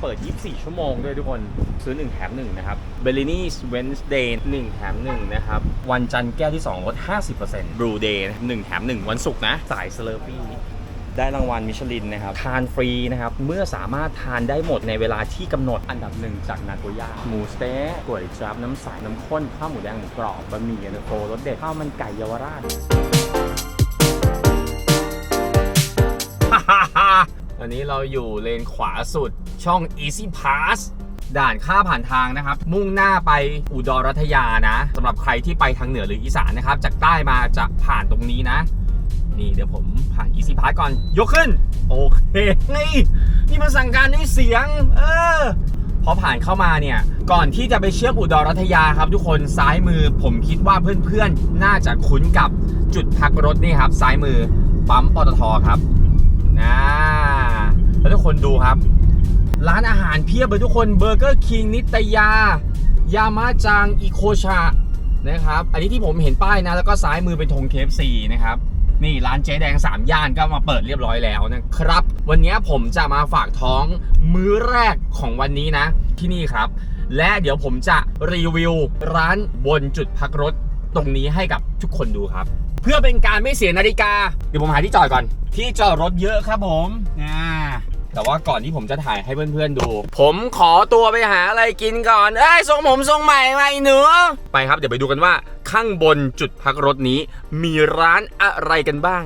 เปิด 24 ชั่วโมงด้วยทุกคน ซื้อ 1 แถม 1 นะครับ b e l l i n i s Wednesday 1 แถม 1 นะครับ วันจันทร์แก้วที่ 2 ลด 50% Blue Day นะครับ1แถม 1 วันศุกร์นะ สาย Slurpee ได้รางวัลมิชลินนะครับ ทานฟรีนะครับ เมื่อสามารถทานได้หมดในเวลาที่กำหนดอันดับหนึ่งจากนาโกย่าหมูสเต๊ะก๋วยจั๊บน้ำใสน้ำข้น ข้าวหมูแดงหมูกรอบบะหมี่เย็นตาโฟรสเด็ดข้าวมันไก่เยาวราชอันนี้เราอยู่เลนขวาสุด ช่อง Easy Pass ด่านค่าผ่านทางนะครับ มุ่งหน้าไปอุดรรัตยานะสำหรับใครที่ไปทางเหนือหรืออีสานนะครับ จากใต้มาจะผ่านตรงนี้นะ นี่เดี๋ยวผมผ่าน Easy Pass ก่อน ยกขึ้น โอเค นี่นี่มันสั่งการด้วยเสียง เออพอผ่านเข้ามาเนี่ย ก่อนที่จะไปเชื่อมอุดรรัตยาครับทุกคนซ้ายมือผมคิดว่าเพื่อนๆ น่าจะคุ้นกับจุดพักรถนี่ครับ ซ้ายมือปั๊มปตทครับนะแล้วทุกคนดูครับ ร้านอาหารเพียบเลยทุกคนเบอร์เกอร์คิงนิตยา ยามาจังอีโคชานะครับ อันนี้ที่ผมเห็นป้ายนะ แล้วก็ซ้ายมือเป็นธงเคฟซีนะครับ นี่ร้านเจ๊แดง 3 ย่านก็มาเปิดเรียบร้อยแล้วนะครับ วันนี้ผมจะมาฝากท้องมื้อแรกของวันนี้นะ ที่นี่ครับ และเดี๋ยวผมจะรีวิวร้านบนจุดพักรถตรงนี้ให้กับทุกคนดูครับ เพื่อเป็นการไม่เสียนาฬิกา เดี๋ยวผมหาที่จอดก่อน ที่จอดรถเยอะครับผมอ่า แต่ว่าก่อนที่ผมจะถ่ายให้เพื่อนๆดู ผมขอตัวไปหาอะไรกินก่อนเอ้ยทรงผมทรงใหม่มาอีหนูไปครับเดี๋ยวไปดูกันว่าข้างบนจุดพักรถนี้ มีร้านอะไรกันบ้าง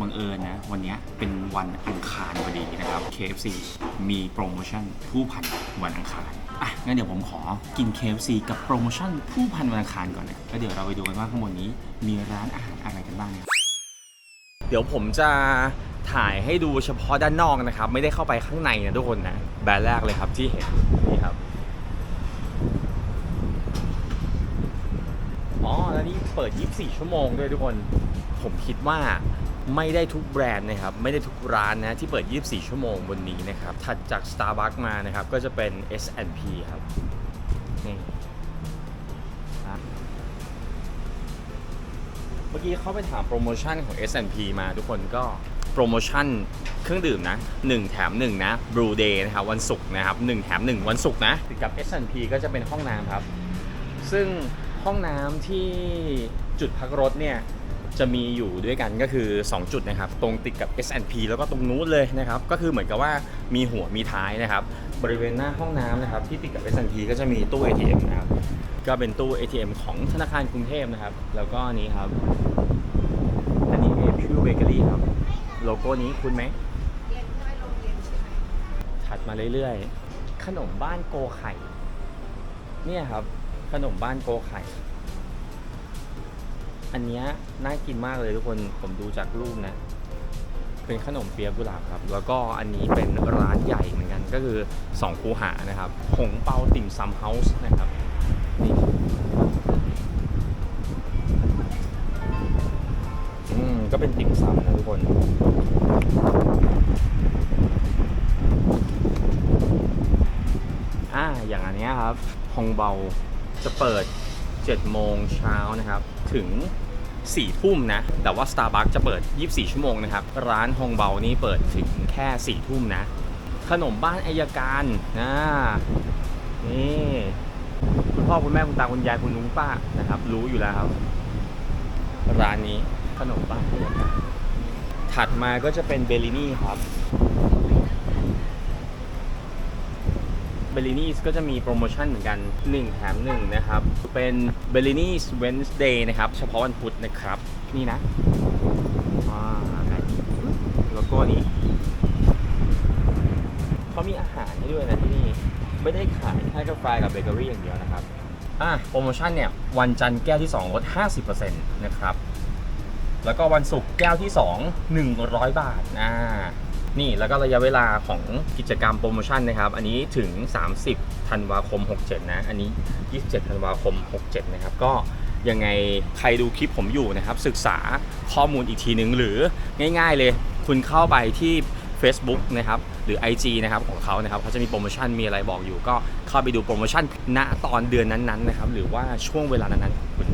บังเอิญนะ วันนี้เป็นวันอังคารพอดีนะครับ KFC มีโปรโมชั่นผู้พันวันอังคาร อะงั้นเดี๋ยวผมขอกิน KFC กับโปรโมชั่นผู้พันวันอังคารก่อนนะแล้วเดี๋ยวเราไปดูกันว่าข้างบนนี้มีร้านอาหารอะไรกันบ้างนะครับเดี๋ยวผมจะถ่ายให้ดูเฉพาะด้านนอกนะครับ ไม่ได้เข้าไปข้างในนะทุกคนนะแบรนด์แรกเลยครับที่เห็นนี่ครับอ๋อแล้วนี่เปิด 24 ชั่วโมงด้วยทุกคน ผมคิดว่า ไม่ได้ทุกแบรนด์นะครับ ไม่ได้ทุกร้านนะที่เปิด 24 ชั่วโมงบนนี้นะครับ ถัดจาก Starbucks มานะครับ ก็จะเป็น S&P ครับนี่ครับเมื่อกี้เขาไปถามโปรโมชั่นของ S&P มาทุกคนก็โปรโมชั่นเครื่องดื่มนะ 1 แถม 1 นะ Blue Day นะครับ วันศุกร์นะครับ 1 แถม 1 วันศุกร์นะ ติดกับ S&P ก็จะเป็นห้องน้ำครับ ซึ่งห้องน้ำที่จุดพักรถเนี่ย จะมีอยู่ด้วยกันก็คือ 2 จุดนะครับ ตรงติดกับ S&P แล้วก็ตรงนู้นเลยนะครับ ก็คือเหมือนกับว่ามีหัวมีท้ายนะครับ บริเวณหน้าห้องน้ำนะครับ ที่ติดกับ S&P ก็จะมีตู้ ATM นะครับ ก็เป็นตู้ ATM ของธนาคารกรุงเทพนะครับ แล้วก็นี้ครับ อันนี้เป็นพิวเบเกอรี่ครับ โลโก้นี้คุ้นไหมถัดมาเรื่อยๆ ขนมบ้านโกไข่ เนี่ยครับ ขนมบ้านโกไข่ อันเนี้ยน่ากินมากเลยทุกคนผมดูจากรูปนะ เป็นขนมเปี๊ยะกุหลาบครับ แล้วก็อันนี้เป็นร้านใหญ่เหมือนกันก็คือ2คูหานะครับ หงเปาติ่มซำเฮาส์นะครับนี่อืมก็เป็นติ่มซำนะทุกคนอ่าอย่างอันนี้ครับฮองเบาจะเปิด7โมงเช้านะครับ ถึง 4 ทุ่มนะ แต่ว่า Starbucks จะเปิด 24 ชั่วโมงนะครับ ร้านฮองเบานี่เปิดถึงแค่ 4 ทุ่มนะ ขนมบ้านอายการนะนี่คุณพ่อคุณแม่คุณตาคุณยายคุณลุงป้านะครับ รู้อยู่แล้วครับ ร้านนี้ขนมบ้านอายการถัดมาก็จะเป็นเบลลินี่ครับ เบลินี่ก็จะมีโปรโมชั่นเหมือนกัน 1 แถม 1 นะครับ เป็นเบลินี่ Wednesday นะครับ เฉพาะวันพุธนะครับ นี่นะอ่าไหนโลโก้นี้เขามีอาหารให้ด้วยนะที่นี่ ไม่ได้ขายแค่กาแฟกับเบเกอรี่อย่างเดียวนะครับอะโปรโมชั่นเนี่ย วันจันทร์แก้วที่ 2 ลด 50%นะครับ แล้วก็วันศุกร์แก้วที่ 2 100 บาทอ่า นี่แล้วก็ระยะเวลาของกิจกรรมโปรโมชั่นนะครับ อันนี้ถึง 30ธันวาคม 67 นะ อันนี้ 27ธันวาคม 67 นะครับ ก็ยังไงใครดูคลิปผมอยู่นะครับ ศึกษาข้อมูลอีกทีหนึ่งหรือง่ายๆเลย คุณเข้าไปที่ Facebook นะครับ หรือ IG นะครับของเขานะครับเขาจะมีโปรโมชั่นมีอะไรบอกอยู่ ก็เข้าไปดูโปรโมชั่นณตอนเดือนนั้นๆนะครับหรือว่าช่วงเวลานั้นๆคุณ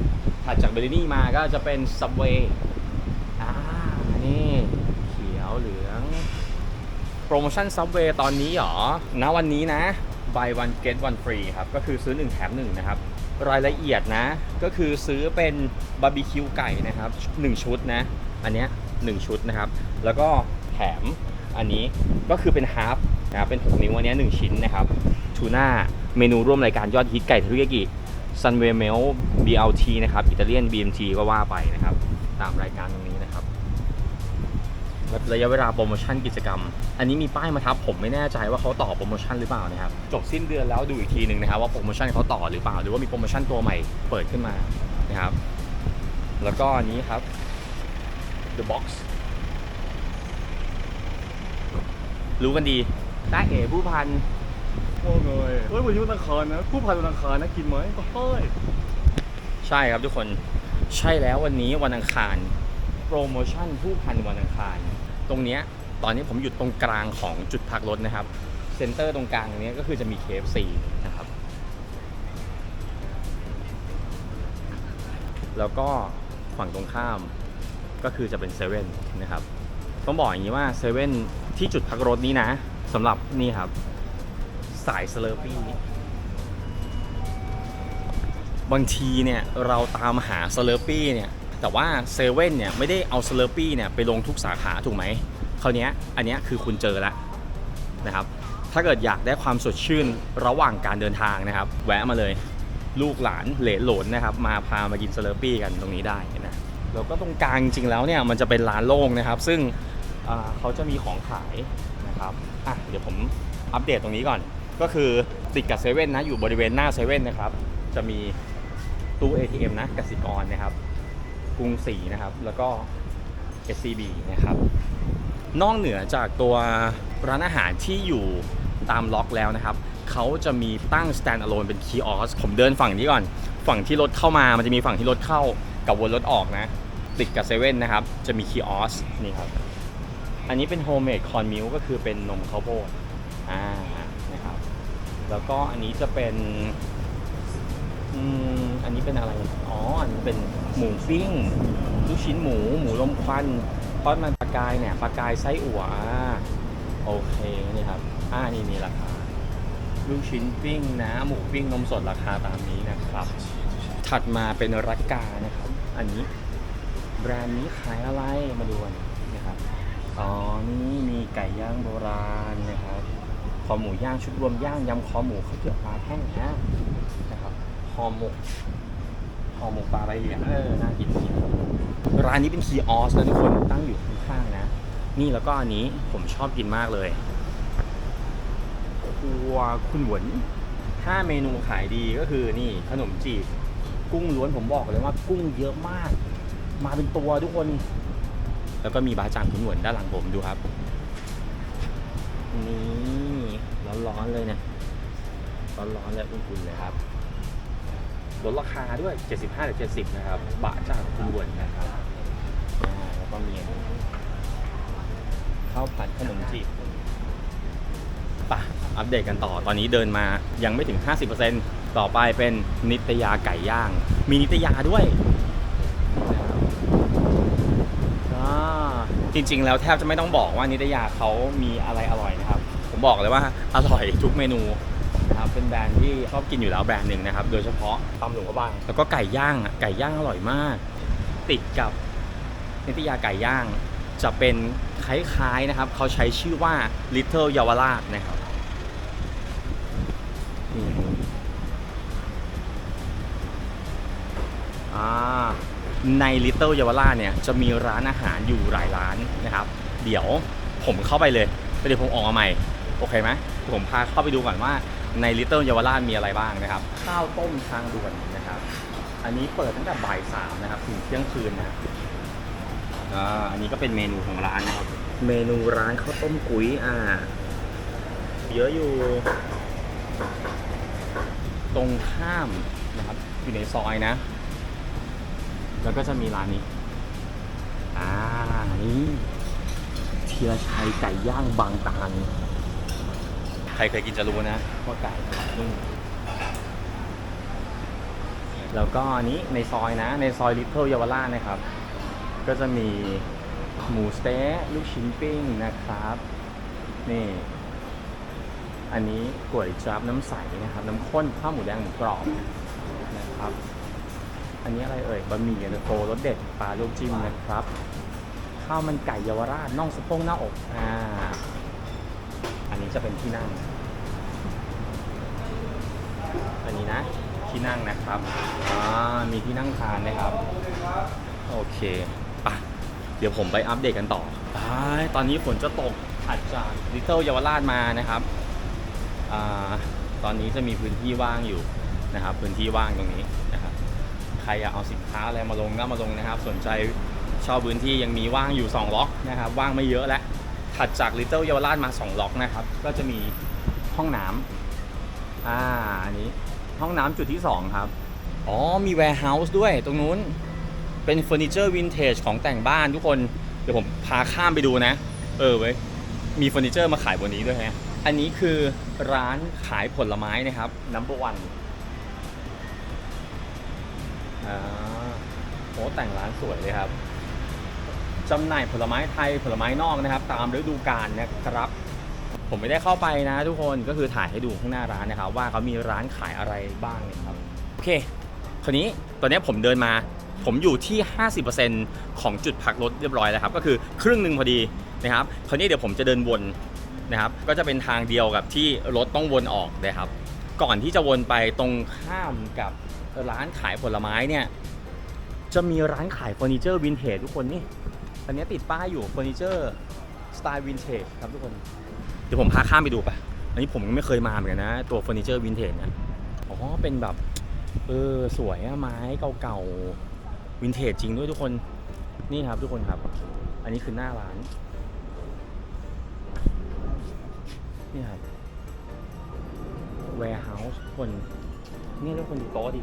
ถัดจากเบลลินี่มาก็จะเป็น Subway อ่า นี่เขียวเหลือง โป รโมชั่น Subway ตอนนี้เหรอณวันนี้นะ buy one get one free ครับ ก็คือซื้อ 1 แถม 1 นะครับ รายละเอียดนะ ก็คือซื้อเป็นบาร์บีคิวไก่นะครับ 1 ชุดนะ อันเนี้ย1ชุดนะครับ แล้วก็แถมอันนี้ก็คือเป็นฮาร์ฟนะครับ เป็น 6 นิ้วอันเนี้ย1ชิ้นนะครับทูน่าเมนูร่วมรายการยอดฮิตไก่ทะลุยากิซันเวเมล BLT นะครับ อิตาเลียน BMT ก็ว่าไปนะครับ ตามรายการตรงนี้ รับระยะเวลาโปรโมชั่นกิจกรรม อันนี้มีป้ายมาทับผมไม่แน่ใจว่าเขาต่อโปรโมชั่นหรือเปล่านะครับจบสิ้นเดือนแล้วดูอีกทีหนึ่งนะครับว่าโปรโมชั่นเขาต่อหรือเปล่าหรือว่ามีโปรโมชั่นตัวใหม่เปิดขึ้นมานะครับ แล้วก็อันนี้ครับ The Box รู้กันดีต้าเอ๋ผู้พันว่าไงเฮ้ยวันนี้วันอังคารนะ ผู้พันวันอังคารนะกินไหมก็เฮ้ยใช่ครับทุกคนใช่แล้ววันนี้วันอังคารโปรโมชั่นผู้พันวันอังคาร ตรงเนี้ยตอนนี้ผมอยู่ตรงกลางของจุดพักรถนะครับ เซ็นเตอร์ตรงกลางนี้ก็คือจะมี KFC นะครับ แล้วก็ฝั่งตรงข้ามก็คือจะเป็นเซเว่นนะครับ ต้องบอกอย่างนี้ว่าเซเว่นที่จุดพักรถนี้นะสำหรับนี่ครับ สายสเลอร์ปี้บางทีเนี่ยเราตามหาสเลอร์ปี้เนี่ย แต่ว่าเซเว่นเนี่ยไม่ได้เอาสเลอร์ปี้เนี่ยไปลงทุกสาขาถูกไหมคราวเนี้ยอันเนี้ยคือคุณเจอแล้วนะครับ ถ้าเกิดอยากได้ความสดชื่นระหว่างการเดินทางนะครับ แวะมาเลยลูกหลานเหลนโหลนนะครับ มาพามากินสเลอร์ปี้กันตรงนี้ได้นะแล้วก็ตรงกลางจริงๆแล้วเนี่ยมันจะเป็นร้านโล่งนะครับ ซึ่งเขาจะมีของขายนะครับอะเดี๋ยวผมอัปเดตตรงนี้ก่อน ก็คือติดกับเซเว่นนะอยู่บริเวณหน้าเซเว่นนะครับ จะมีตู้ ATM นะกสิกรนะครับ กรุงศรีนะครับ แล้วก็ SCB นะครับ นอกเหนือจากตัวร้านอาหารที่อยู่ตามล็อกแล้วนะครับ เขาจะมีตั้ง stand alone เป็น kiosk ผมเดินฝั่งนี้ก่อน ฝั่งที่รถเข้ามามันจะมีฝั่งที่รถเข้ากับวนรถออกนะ ติดกับเซเว่นนะครับ จะมี kiosk นี่ครับ อันนี้เป็น homemade corn milk ก็คือเป็นนมข้าวโพดอ่านะครับ แล้วก็อันนี้จะเป็น อืม อันนี้เป็นอะไร อ๋อ อันนี้เป็น หมูปิ้งลูกชิ้นหมู หมูลมควันทอดมันปลากายเนี่ยปลากายไส้อั่วอ่าโอเคนี่ครับอ่านี่มีราคาลูกชิ้นปิ้งนะหมูปิ้งนมสดราคาตามนี้นะครับ ถัดมาเป็นรักกานะครับ อันนี้แบรนด์นี้ขายอะไรมาดูกันนะครับอ๋อนี่มีไก่ย่างโบราณนะครับคอหมูย่างชุดรวมย่างยำคอหมูข้าวเกรี๊ยวปลาแห้งนะนะครับคอหมก คอหมกปลาอะไรอย่างเออน่ากินดีร้านนี้เป็นคีออสนะทุกคนตั้งอยู่ข้างๆนะ นี่แล้วก็อันนี้ผมชอบกินมากเลยครัวคุณหวนถ้าเมนูขายดีก็คือนี่ขนมจีบกุ้งล้วนผมบอกเลยว่ากุ้งเยอะมาก มาเป็นตัวทุกคน แล้วก็มีบาจางคุณหวนด้านหลังผมดูครับ นี่ร้อนๆเลยเนี่ยร้อนๆและอุ่นๆเลยครับ ลดราคาด้วย 75หรือ70 นะครับ บะจากคุณหวนนะครับอ่าแล้วก็มีข้าวผัดขนมจีบปะอัปเดตกันต่อตอนนี้เดินมายังไม่ถึง 50%ต่อไปเป็นนิตยาไก่ย่าง มีนิตยาด้วยอ่าจริงๆ แล้วแทบจะไม่ต้องบอกว่านิตยาเขามีอะไรอร่อยนะครับ ผมบอกเลยว่าอร่อยทุกเมนูนะครับ เป็นแบรนด์ที่ชอบกินอยู่แล้วแบรนด์หนึ่งนะครับ โดยเฉพาะตำหลวงพระบาง แล้วก็ไก่ย่างอะไก่ย่างอร่อยมาก ติดกับนิตยาไก่ย่าง จะเป็นคล้ายๆนะครับ เขาใช้ชื่อว่า Little เยาวราชนะครับนี่อ่าใน Little เยาวราชเนี่ยจะมีร้านอาหารอยู่หลายร้านนะครับ เดี๋ยวผมเข้าไปเลยแล้วเดี๋ยวผมออกมาใหม่ โอเคไหมผมพาเข้าไปดูก่อนว่า ใน Little เยาวราชมีอะไรบ้างนะครับ ข้าวต้มทางด่วนนะครับ อันนี้เปิดตั้งแต่บ่ายสามนะครับถึงเที่ยงคืนนะครับอ่าอันนี้ก็เป็นเมนูของร้านนะครับ เมนูร้านข้าวต้มกุ้ยอ่า เยอะอยู่ ตรงข้ามนะครับ อยู่ในซอยนะ แล้วก็จะมีร้านนี้ อ่า นี่ธีรชัยไก่ย่างบางตาลใค รเคยกินจะรู้นะว่าไก่นุ่มแล้วก็อันนี้ในซอยนะ ในซอยลิ t เ l ิลเยาวราชนะครับ ก็จะมีหมูสเต๊ะลูกชิ้นปิ้งนะครับ นี่ อันนี้ก๋วยจั๊บน้ำใสนะครับ น้ำข้นข้าวหมูแดงหมูกรอบนะครับ อันนี้อะไรเอ่ยบะหมี่เย็นตาโฟรสเด็ดปลาลูกจิ้มนะครับ ข้าวมันไก่เยาวราชน่องสะโพกหน้าอกอ่าอันนี้จะเป็นที่นั่ง อันนี้นะ ที่นั่งนะครับอ่ามีที่นั่งทานนะครับ โอเคปะเดี๋ยวผมไปอัปเดตกันต่อไปตอนนี้ฝนจะตกถัดจากลิตเติ้ลเยาวราชมานะครับอ่าตอนนี้จะมีพื้นที่ว่างอยู่นะครับ พื้นที่ว่างตรงนี้นะครับใครอยากเอาสินค้าอะไรมาลงก็มาลงนะครับ สนใจเชอบพื้นที่ยังมีว่างอยู่ 2 ล็อกนะครับ ว่างไม่เยอะแล้วถัดจากลิตเติ้ลเยาวราชมา 2 ล็อกนะครับ ก็จะมีห้องน้ำอ่าอันนี้ ห้องน้ำจุดที่ 2 ครับ อ๋อ มี warehouse ด้วยตรงนู้น เป็นเฟอร์นิเจอร์วินเทจของแต่งบ้านทุกคน เดี๋ยวผมพาข้ามไปดูนะ เออเว้ย มีเฟอร์นิเจอร์มาขายบนนี้ด้วยฮะ อันนี้คือร้านขายผลไม้นะครับ number one อ่าโอ้แต่งร้านสวยเลยครับ จำหน่ายผลไม้ไทยผลไม้นอกนะครับ ตามฤดูกาลนะครับ ผมไม่ได้เข้าไปนะทุกคนก็คือถ่ายให้ดูข้างหน้าร้านนะครับว่าเขามีร้านขายอะไรบ้างนะครับโอเคคราวนี้ตอนนี้ผมเดินมาผมอยู่ที่ 50%ของจุดพักรถเรียบร้อยแล้วครับ ก็คือครึ่งหนึ่งพอดีนะครับ คราวนี้เดี๋ยวผมจะเดินวนนะครับ ก็จะเป็นทางเดียวกับที่รถต้องวนออกนะครับ ก่อนที่จะวนไปตรงข้ามกับร้านขายผลไม้เนี่ย จะมีร้านขายเฟอร์นิเจอร์วินเทจทุกคนนี่ อันนี้ติดป้ายอยู่เฟอร์นิเจอร์สไตล์วินเทจครับทุกคน ดี๋ยวผมพาข้ามไปดูปะอันนี้ผมยังไม่เคยมาเหมือนกันนะ ตัวเฟอร์นิเจอร์วินเทจเนี่ยอ๋อเป็นแบบ เออ สวยอะไม้เก่าๆวินเทจจริงด้วยทุกคนนี่ครับทุกคนครับ อันนี้คือหน้าร้านนี่ครับ warehouse ทุกคนนี่ทุกคนดูโต๊ะดิ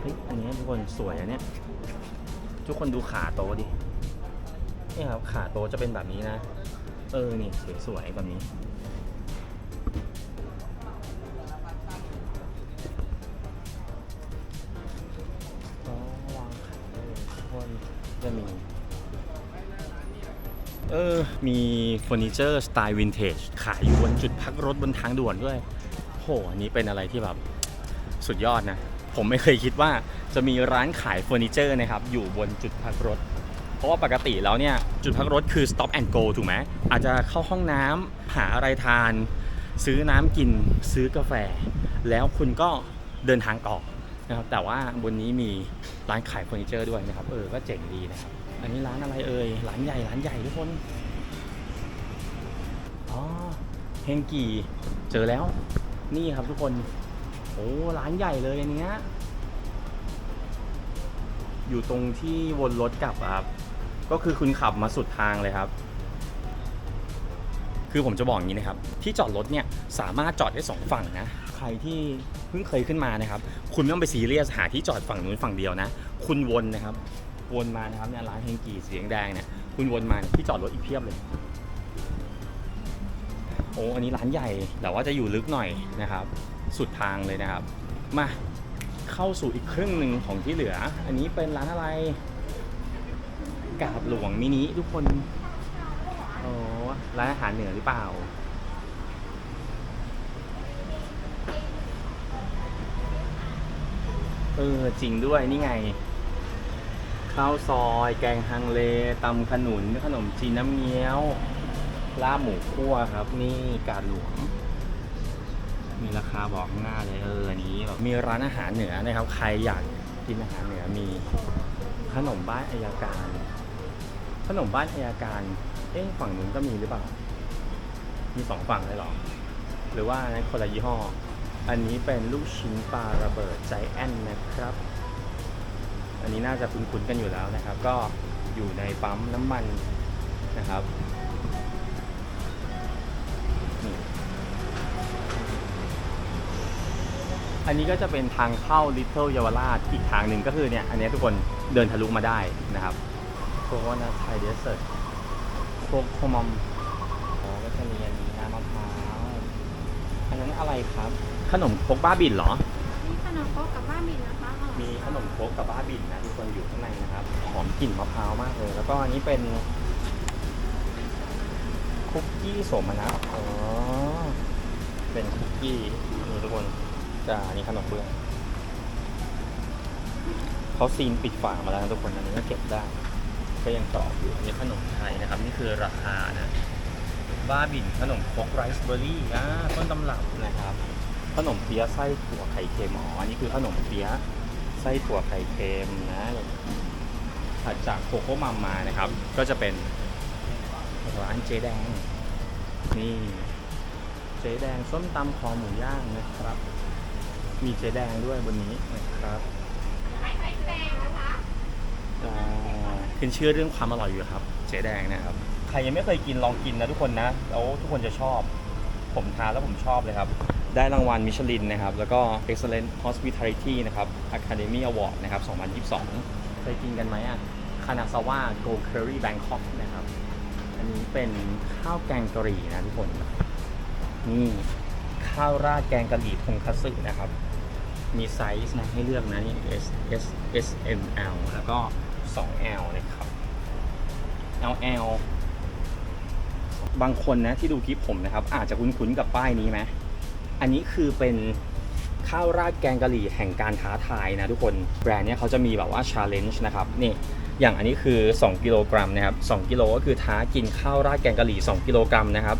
เฮ้ยอันนี้ทุกคนสวยอันเนี้ย ทุกคนดูขาโตะดินี่ครับขาโตะจะเป็นแบบนี้นะ เออ นี่สวยๆแบบนี้อ๋อวางขายเลยทุกคนจะมี เออ มีเฟอร์นิเจอร์สไตล์วินเทจขายอยู่บนจุดพักรถบนทางด่วนด้วย โห อันนี้เป็นอะไรที่แบบ สุดยอดนะ ผมไม่เคยคิดว่าจะมีร้านขายเฟอร์นิเจอร์นะครับอยู่บนจุดพักรถ เพราะว่าปกติแล้วเนี่ยจุดพักรถคือ stop and go ถูกไหมอาจจะเข้าห้องน้ำหาอะไรทาน ซื้อน้ำกินซื้อกาแฟ แล้วคุณก็เดินทางต่อนะครับแต่ว่าบนนี้มีร้านขายเฟอร์นิเจอร์ด้วยนะครับเออก็เจ๋งดีนะครับอันนี้ร้านอะไรเอ่ยร้านใหญ่ร้านใหญ่ทุกคนอ๋อเฮงกีเจอแล้วนี่ครับทุกคน โอ้ร้านใหญ่เลยอันเนี้ย อยู่ตรงที่วนรถกลับอะครับ ก็คือคุณขับมาสุดทางเลยครับ คือผมจะบอกอย่างนี้นะครับ ที่จอดรถเนี่ยสามารถจอดได้สองฝั่งนะ ใครที่เพิ่งเคยขึ้นมานะครับ คุณไม่ต้องไปซีเรียสหาที่จอดฝั่งนู้นฝั่งเดียวนะ คุณวนนะครับ วนมานะครับเนี่ยร้านเฮงกีเสียงแดงเนี่ย คุณวนมาที่จอดรถอีกเพียบเลย โอ้ อันนี้ร้านใหญ่ แต่ว่าจะอยู่ลึกหน่อยนะครับ สุดทางเลยนะครับ มาเข้าสู่อีกครึ่งหนึ่งของที่เหลือ อันนี้เป็นร้านอะไร กาบหลวงมินิทุกคนโอ้ร้านอาหารเหนือหรือเปล่า เออ จริงด้วยนี่ไง ข้าวซอย แกงฮังเลตำขนุนขนมจีนน้ำเงี้ยวลาบหมูคั่วครับ นี่กาดหลวง มีราคาบอกข้างหน้าเลยเอออันนี้แบบมีร้านอาหารเหนือนะครับ ใครอยากกินอาหารเหนือมีขนมบ้านอายการ ขนมบ้านอายการ เอ๊ะฝั่งนู้นก็มีหรือเปล่า มีสองฝั่งเลยหรอ หรือว่าอันนั้นคนละยี่ห้อ อันนี้เป็นลูกชิ้นปลาระเบิดใจแอนนะครับ อันนี้น่าจะคุ้นๆกันอยู่แล้วนะครับ ก็อยู่ในปั๊มน้ำมันนะครับ อันนี้ก็จะเป็นทางเข้า Little เยาวราชอีกทางหนึ่งก็คือเนี่ยอันนี้ทุกคนเดินทะลุมาได้นะครับโคโคนัทไทยเดสเซอร์โคโคมอมอ๋อก็จะมีอันนี้น้ำมะพอันนั้นอะไรครับ ขนมครกบ้าบินเหรอนี่ขนมโต๊ะกับบ้าบินนะคะอร่อยมีขนมครกกับบ้าบินนะทุกคนอยู่ข้างในนะครับ หอมกลิ่นมะพร้าวมากเลย แล้วก็อันนี้เป็นคุกกี้สมนัตอ๋อเป็นคุกกี้นี่ทุกคน จ้านี่ขนมเบื้องเขาซีนปิดฝามาแล้วนะทุกคนอันนี้ก็เก็บได้ ก็ยังกรอบอยู่อันนี้ขนมไทยนะครับ นี่คือราคานะบ้าบินขนมครกไรซ์เบอร์รี่อ่าต้นตำรับนะครับ ขนมเปี๊ยะไส้ถั่วไข่เค็มอ๋ออันนี้คือขนมเปี๊ยะไส้ถั่วไข่เค็มนะถัดจากโคโค่มัมมานะครับ ก็จะเป็นร้านเจ๊แดงนี่เจ๊แดงส้มตำคอหมูย่างนะครับ มีเจ๊แดงด้วยบนนี้นะครับอ่าขึ้นชื่อเรื่องความอร่อยอยู่ครับ เจ๊แดงนะครับ ใครยังไม่เคยกินลองกินนะทุกคนนะ แล้วทุกคนจะชอบ ผมทานแล้วผมชอบเลยครับ ได้รางวัลมิชลินนะครับ แล้วก็ Excellent Hospitality นะครับ Academy Award นะครับ 2022 เคยกินกันไหมอะคานาซาวะโกลเคอรี่แบงคอกนะครับ อันนี้เป็นข้าวแกงกะหรี่นะทุกคน นี่ ข้าวราดแกงกะหรี่ทงคัตสึนะครับ มีไซส์นะให้เลือกนะนี่ S S S M L แล้วก็ 2L นะครับ L L บางคนนะที่ดูคลิปผมนะครับ อาจจะคุ้นๆกับป้ายนี้ไหมอันนี้คือเป็นข้าวราดแกงกะหรี่แห่งการท้าทายนะทุกคนแบรนด์เนี้ยเขาจะมีแบบว่า challenge นะครับนี่อย่างอันนี้คือ 2 กิโลกรัมนะครับ2กิโลก็คือท้ากินข้าวราดแกงกะหรี่ 2 กิโลกรัมนะครับ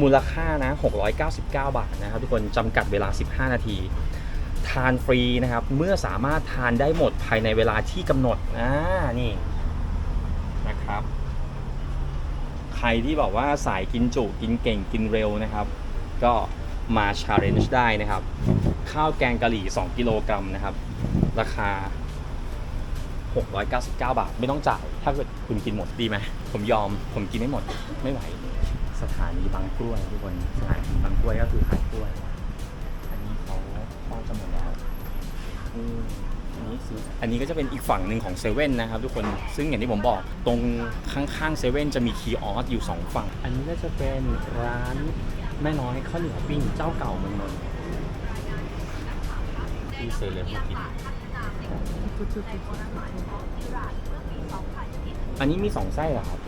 มูลค่านะ 699 บาทนะครับ ทุกคนจำกัดเวลา 15 นาที ทานฟรีนะครับ เมื่อสามารถทานได้หมดภายในเวลาที่กำหนดอ่านี่นะครับ ใครที่บอกว่าสายกินจุกินเก่งกินเร็วนะครับ ก็มาชาเลนจ์ได้นะครับ ข้าวแกงกะหรี่ 2 กิโลกรัมนะครับ ราคา 699 บาท ไม่ต้องจ่าย ถ้าเกิดคุณกินหมดดีไหมผมยอมผมกินไม่หมดไม่ไหว สถานีบางกล้วยทุกคนสถานีบางกล้วยก็คือขายกล้วย อันนี้เขาทอดจะหมดแล้วอืมอันนี้ซื้ออันนี้ก็จะเป็นอีกฝั่งหนึ่งของเซเว่นนะครับทุกคนซึ่งอย่างที่ผมบอกตรงข้างๆเซเว่นจะมีคีย์ออสอยู่ 2 ฝั่ง อันนี้ก็จะเป็นร้านแม่น้อยข้าวเหนียวปิ้งเจ้าเก่าเมืองนนท์ที่เซเลบมากินอันนี้มีสองไส้เหรอครับ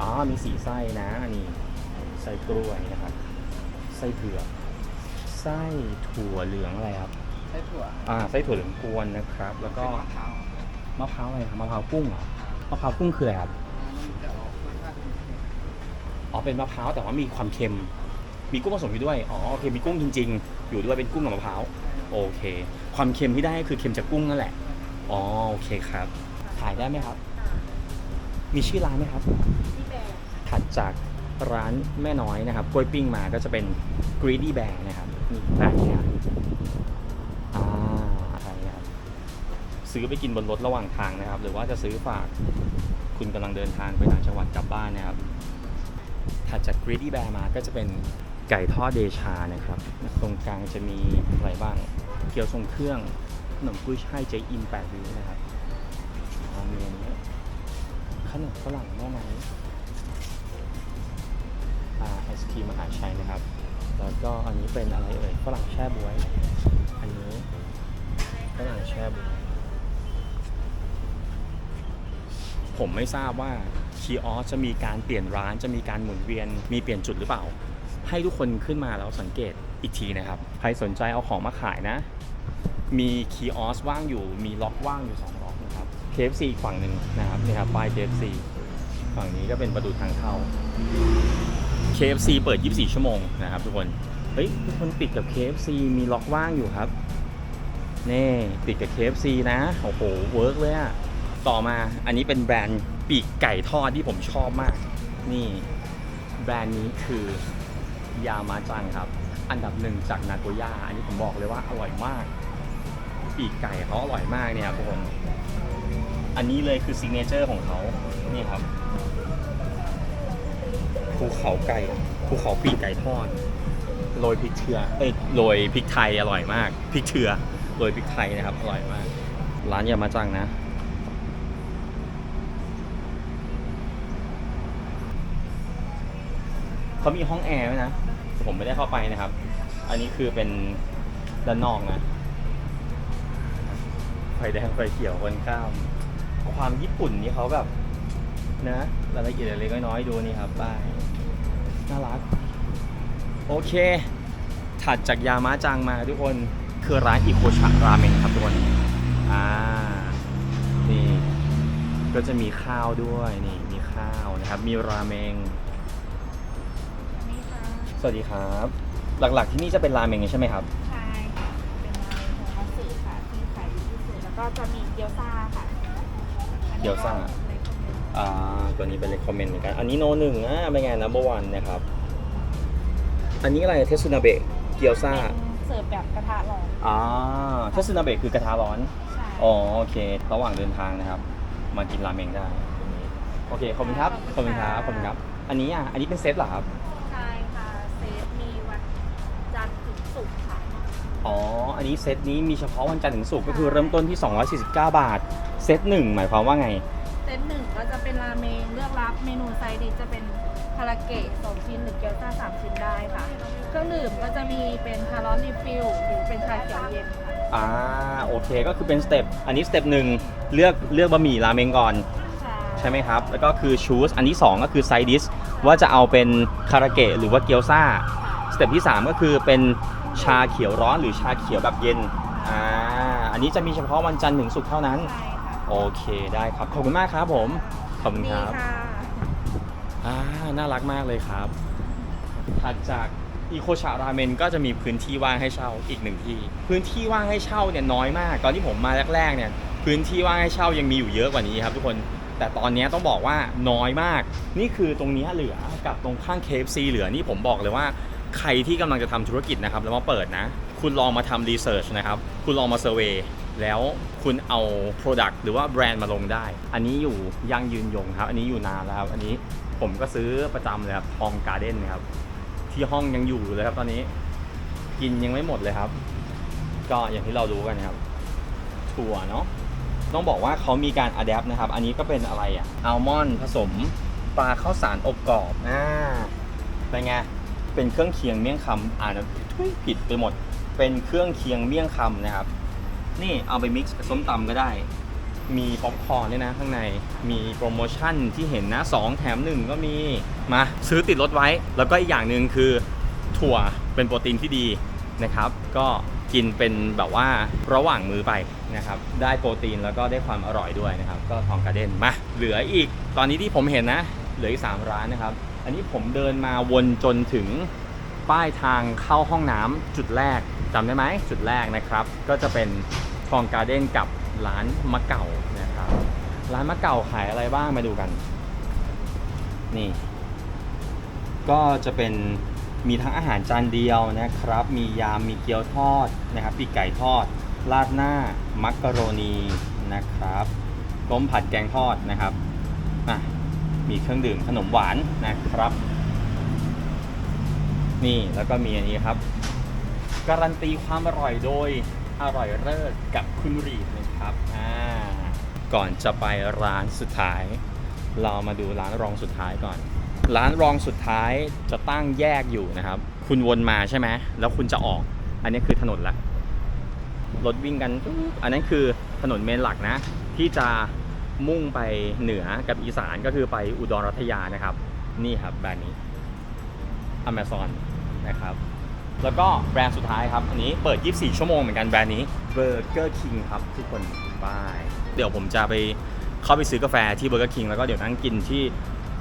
อ๋อมีสี่ไส้นะอันนี้ไส้กล้วยนะครับไส้เผือกไส้ถั่วเหลืองอะไรครับใช้ถั่วอ่าไส้ถั่วเหลืองกวนนะครับ แล้วก็มะพร้าวมะพร้าวอะไรครับมะพร้าวกุ้งเหรอมะพร้าวกุ้งคืออะไรครับมันจะออกรสชาติเป็นเค็มอ๋อเป็นมะพร้าวแต่ว่ามีความเค็ม มีกุ้งผสมอยู่ด้วยอ๋อโอเคมีกุ้งจริง ๆ อยู่ด้วยเป็นกุ้งกับมะพร้าวโอเค ความเค็มที่ได้ก็คือเค็มจากกุ้งนั่นแหละอ๋อโอเคครับ ขายได้ไหมครับ มีชื่อร้านไหมครับที่แบกถัด จากร้านแม่น้อยนะครับกล้วยปิ้งมาก็จะเป็น Greedy Bear นะครับนี่ร้านนี้ครับอ่าใช่ครับซื้อไปกินบนรถระหว่างทางนะครับ หรือว่าจะซื้อฝากคุณกำลังเดินทางไปต่างจังหวัดกลับบ้านนะครับถัดจาก Greedy Bear มาก็จะเป็นไก่ทอดเดชานะครับ ตรงกลางจะมีอะไรบ้าง เกี๊ยวทรงเครื่องขนมกุ้ยช่ายเจอิมแปดริ้วนะครับมีอันนี้ขนมฝรั่งแม่ไม้อ่ ไอศครีมมหาชัยนะครับ แล้วก็อันนี้เป็นอะไรเอ่ยฝรั่งแช่บวย อันนี้ฝรั่งแช่บวยผมไม่ทราบว่าคีออสจะมีการเปลี่ยนร้านจะมีการหมุนเวียน มีเปลี่ยนจุดหรือเปล่า ให้ทุกคนขึ้นมาแล้วสังเกตอีกทีนะครับ ใครสนใจเอาของมาขายนะ มีคีออสว่างอยู่ มีล็อกว่างอยู่สองล็อกนะครับ KFC อีฝั่งหนึ่งนะครับนี่ครับป้าย KFC ฝั่งนี้ก็เป็นประตูทางเข้า KFC เปิด 24 ชั่วโมงนะครับทุกคน เฮ้ย ทุกคนติดกับ KFC มีล็อกว่างอยู่ครับ นี่ติดกับ KFC นะ โอ้โห เวิร์กเลยอะต่อมาอันนี้เป็นแบรนด์ปีกไก่ทอดที่ผมชอบมาก นี่แบรนด์นี้คือยามาจังครับ อันดับหนึ่งจากนาโกย่า อันนี้ผมบอกเลยว่าอร่อยมาก ปีกไก่เขาอร่อยมากเนี่ยทุกคน อันนี้เลยคือซิกเนเจอร์ของเขา นี่ครับ ภูเขาไก่ภูเขาปีกไก่ทอดโรยพริกเชือเอ้ยโรยพริกไทยอร่อยมากพริกเชือโรยพริกไทยนะครับอร่อยมาก ร้านอย่ามาจังนะ เขามีห้องแอร์ไหมนะ ผมไม่ได้เข้าไปนะครับ อันนี้คือเป็นด้านนอกนะไฟแดงไฟเขียวคนข้าม ความญี่ปุ่นนี่เขาแบบ นะรายละเอียดเล็กๆน้อยๆดูนี่ครับป้ายน่ารัก โอเค ถัดจากยามะจังมาทุกคนคือร้านอิโคชะราเมงครับทุกคนอ่านี่ก็จะมีข้าวด้วยนี่มีข้าวนะครับมีราเมงอันนี้ค่ะสวัสดีครับ หลักๆที่นี่จะเป็นราเมงใช่ไหมครับใช่ค่ะเป็นลายของมัตสึค่ะที่ขายดีที่สุดแล้วก็จะมีเกี๊ยวซ่าค่ะเกี๊ยวซ่า อ่าตัวนี้เป็นเลคคอมเมนต์เหมือนกัน อันนี้โนหนึ่งอะเป็นไงนัมเบอร์วันนะครับ อันนี้อะไรเทสุนาเบะเกียวซ่าเป็นเสิร์ฟแบบกระทะร้อนอ่าเทสุนาเบะคือกระทะร้อน ใช่อ๋อโอเค ระหว่างเดินทางนะครับ มากินราเมงได้ตรงนี้โอเค ขอบคุณครับ ขอบคุณครับ ขอบคุณครับ อันนี้อะ อันนี้เป็นเซตเหรอครับ ใช่ค่ะเซตมีวันจันทร์ถึงศุกร์ค่ะ อ๋อ อันนี้เซตนี้มีเฉพาะวันจันทร์ถึงศุกร์ก็คือเริ่มต้นที่ 249 บาท เซตหนึ่งหมายความว่าไง เซตหนึ่งก็จะเป็นราเมงเลือกรับเมนูไซด์ดิชจะเป็นคาราเกะสองชิ้นหรือเกี๊ยวซ่าสามชิ้นได้ค่ะ เครื่องดื่มก็จะมีเป็นคาร์ลอนรีฟิลหรือเป็นชาเขียวเย็นค่ะอ่าโอเคก็คือเป็นสเต็ปอันนี้สเต็ปหนึ่งเลือกเลือกบะหมี่ราเมงก่อนใช่ใช่ไหมครับ แล้วก็คือชูสอันที่ 2 ก็คือไซดิสว่าจะเอาเป็นคาราเกะหรือว่าเกี๊ยวซ่าสเต็ปที่ 3 ก็คือเป็นชาเขียวร้อนหรือชาเขียวแบบเย็นอ่าอันนี้จะมีเฉพาะวันจันทร์ถึงศุกร์เท่านั้น ใช่ค่ะ โอเคได้ครับ ขอบคุณมากครับผม ขอบคุณมีครับค่ะอ่าน่ารักมากเลยครับ ถัดจากอีโคชาราเมนก็จะมีพื้นที่ว่างให้เช่าอีกหนึ่งที่ พื้นที่ว่างให้เช่าเนี่ยน้อยมาก ตอนที่ผมมาแรกๆเนี่ยพื้นที่ว่างให้เช่ายังมีอยู่เยอะกว่านี้ครับทุกคนแต่ตอนนี้ต้องบอกว่าน้อยมาก นี่คือตรงนี้เหลือกับตรงข้าง KFC เหลือนี่ผมบอกเลยว่าใครที่กำลังจะทำธุรกิจนะครับแล้วมาเปิดนะ คุณลองมาทำรีเสิร์ชนะครับ คุณลองมาเซอร์เวย แล้วคุณเอา Product หรือว่าแบรนด์มาลงได้ อันนี้อยู่ยังยืนยงครับ อันนี้อยู่นานแล้วครับอันนี้ผมก็ซื้อประจำเลยครับทองการ์เด้นครับ ที่ห้องยังอยู่เลยครับ ตอนนี้กินยังไม่หมดเลยครับ ก็อย่างที่เรารู้กันนะครับถั่วเนาะต้องบอกว่าเขามีการอัดแอปนะครับ อันนี้ก็เป็นอะไรอะอัลมอนด์ผสมปลาข้าวสารอบกรอบอ่าเป็นไงเป็นเครื่องเคียงเมี่ยงคำอ่านผิดไปหมด เป็นเครื่องเคียงเมี่ยงคำนะครับ นี่เอาไปมิกซ์กับส้มตำก็ได้ มีป๊อปคอร์นด้วยนะข้างใน มีโปรโมชั่นที่เห็นนะ 2 แถม 1 ก็มี มาซื้อติดรถไว้ แล้วก็อีกอย่างหนึ่งคือถั่วเป็นโปรตีนที่ดีนะครับ ก็กินเป็นแบบว่าระหว่างมือไปนะครับ ได้โปรตีนแล้วก็ได้ความอร่อยด้วยนะครับ ก็ทองการ์เด้นมา เหลืออีก ตอนนี้ที่ผมเห็นนะ เหลืออีก 3 ร้านนะครับ อันนี้ผมเดินมาวนจนถึงป้ายทางเข้าห้องน้ำจุดแรก จำได้ไหมจุดแรกนะครับ ก็จะเป็นทองการ์เด้นกับร้านมะเก่านะครับ ร้านมะเก่าขายอะไรบ้างมาดูกัน นี่ ก็จะเป็นมีทั้งอาหารจานเดียวนะครับ มียามมีเกี๊ยวทอดนะครับปีกไก่ทอด ราดหน้า มักกะโรนีนะครับต้มผัดแกงทอดนะครับอะมีเครื่องดื่มขนมหวานนะครับ นี่แล้วก็มีอันนี้ครับ การันตีความอร่อยโดยอร่อยเลิศกับคุณรีดนะครับอ่าก่อนจะไปร้านสุดท้าย เรามาดูร้านรองสุดท้ายก่อน ร้านรองสุดท้ายจะตั้งแยกอยู่นะครับ คุณวนมาใช่ไหมแล้วคุณจะออก อันนี้คือถนนละรถวิ่งกันอันนั้นคือถนนเมนหลักนะ ที่จะมุ่งไปเหนือกับอีสานก็คือไปอุดรรัตยานะครับ นี่ครับแบรนด์นี้ Amazon นะครับ แล้วก็แบรนด์สุดท้ายครับ อันนี้เปิด 24 ชั่วโมงเหมือนกันแบรนด์นี้ Burger King ครับทุกคนบายเดี๋ยวผมจะไปเข้าไปซื้อกาแฟที่ Burger King แล้วก็เดี๋ยวนั่งกินที่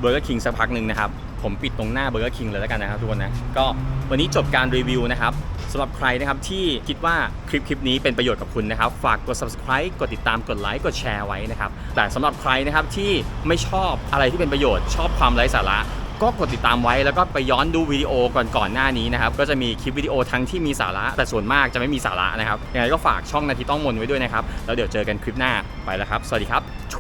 Burger King สักพักหนึ่งนะครับ ผมปิดตรงหน้า Burger King เลยแล้วกันนะครับทุกคนนะ ก็วันนี้จบการรีวิวนะครับสำหรับใครนะครับที่คิดว่าคลิปคลิปนี้เป็นประโยชน์กับคุณนะครับ ฝากกด subscribe กดติดตามกดไลค์กดแชร์ไว้นะครับ แต่สำหรับใครนะครับที่ไม่ชอบอะไรที่เป็นประโยชน์ชอบความไร้สาระ ก็กดติดตามไว้แล้วก็ไปย้อนดูวิดีโอก่อนๆหน้านี้นะครับก็จะมีคลิปวิดีโอทั้งที่มีสาระ แต่ส่วนมากจะไม่มีสาระนะครับยังไงก็ฝากช่องนาทีต้องมนไว้ด้วยนะครับแล้วเดี๋ยวเจอกันคลิปหน้าไปแล้วครับ สวัสดีครับ